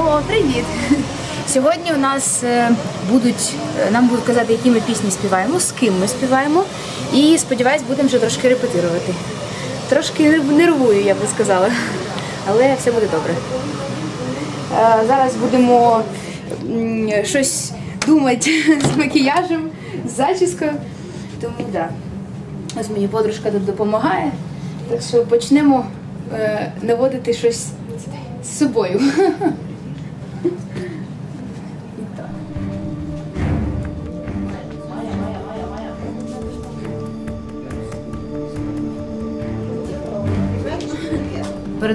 привіт! Сьогодні у нас е, будуть е, нам будуть казати, які ми пісні співаємо, з ким ми співаємо, і сподіваюсь, будемо вже трошки репетирувати. Трошки нервую, я би сказала, але все буде добре. Е, Зараз будемо щось думати з макіяжем, з зачіскою. Тому так. Да. Ось мені подружка тут допомагає. Так що почнемо наводити щось з собою. Перед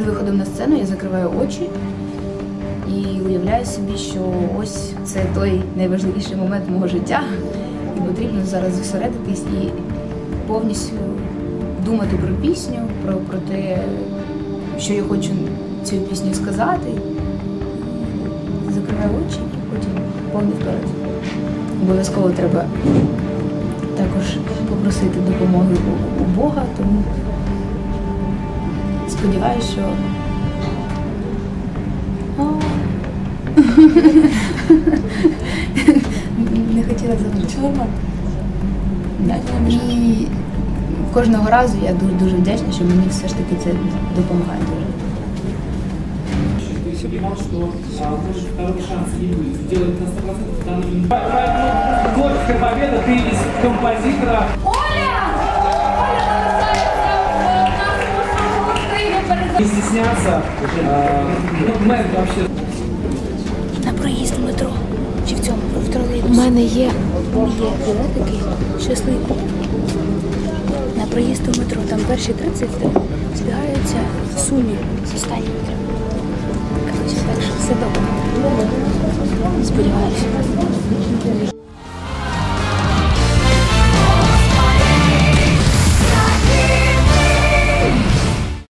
виходом на сцену я закриваю очі і уявляю собі, що ось це той найважливіший момент мого життя, і потрібно зараз зосередитись і повністю думати про пісню, про, про те, що я хочу цією піснею сказати. Закриваю очі і потім повний вперед. Обов'язково треба також попросити допомоги у, Бога, тому сподіваюся, що. О. Не хотіла. Да. І кожного разу я дуже дуже вдячна, що мені все ж таки це допомагає дуже понимал, что а, может второй шанс не будет. Сделать на 100% в данный момент. Поэтому творческая победа, ты из композитора не стесняться. А, ну, мэр вообще На проїзд в метро чи в цьому в тролейбусі. У мене є, є білет такий щасливий. На проїзд у метро. Там перші 30 збігаються в сумі з останніми трьома. Все добре. Сподіваюся.